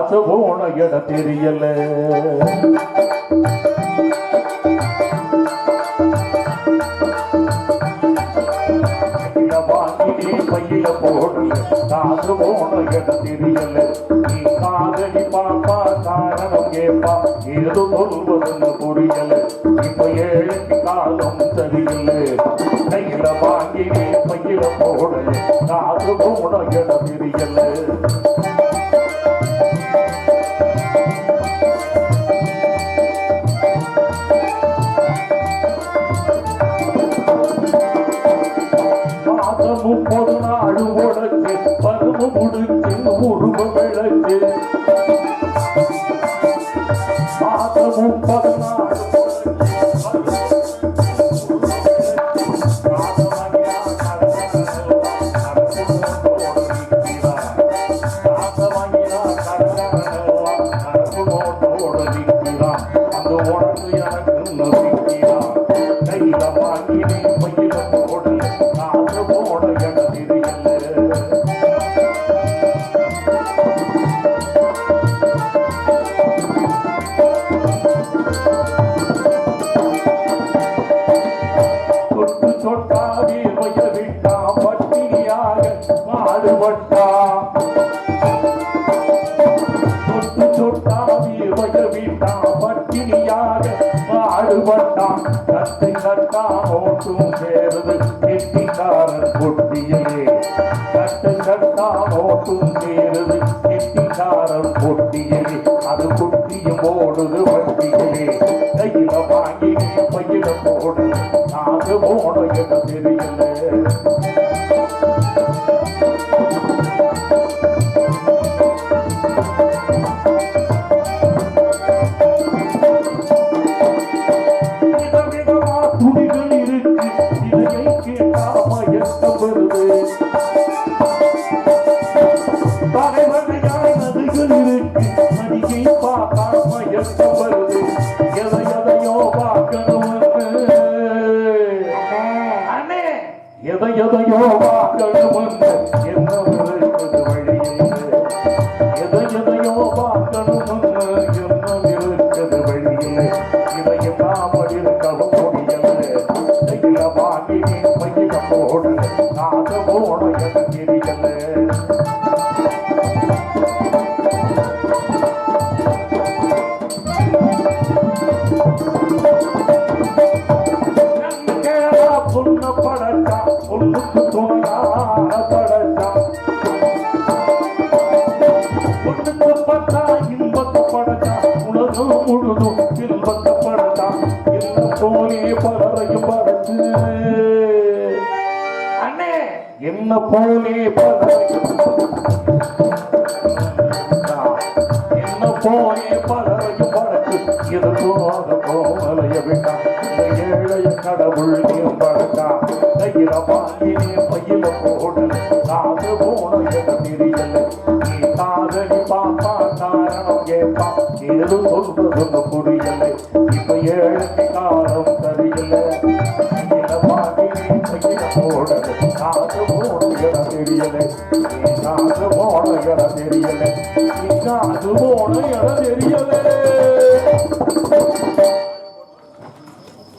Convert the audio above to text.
காசு போன தெரியல. பையில போடு காசு போன தெரியல. நீ காதலி பாப்பா காரணம் கேப்பா ஏதோ சொல்வதுன்னு புரியல. இப்ப ஏழு காலம் சரியில்லை. கையில வாங்கி பையில போடு காசு போன தெரியல. முடிச்சு உருவ விளக்கு. மாதம் முப்பது நாடு பாடுபட்டா? தொட்டு தொட்டாவே வய விட்டா பட்டினியாக பாடுபட்டான் கத்தை கட்டா ஓட்டும் சேருது கெட்டிக்காரன் பொட்டியிலே. கட்டு கட்டா ஓட்டும் சேருது கெட்டிக்காரன் பொட்டியிலே. அது குட்டியும் ஓடுது வட்டியிலே. கையில வாங்கி பையில போடு நாகு போட இடம் தெரியல. எட்ட வருது எதை எதையோ பார்க்கணும்னு அண்ணே எதை எதையோ பார்க்கணும்னு என்ன பொண்ண படச்சா பொண்ணுக்கு துணையான படச்சா பொண்ணுக்கு இன்பத்து உலகம் முழுதும் இன்பத்து போலே பலரையும் அண்ணே என்ன போலே பலரையும் என்ன போலே இது எதற்காக போமலைய விட்டான் இந்த ஏழைய கடவுள் படைச்சா கையில வாங்கினே பையில போடு காது போன இடம் தெரியல நீ காதலி பாப்பா காரணம் கேட்பா ஏதோ சொல்றது புரியல இப்ப ஏழைக்கு காலம் சரியில்லை இடம் தெரியல. எங்க அது போன இடம் தெரியல.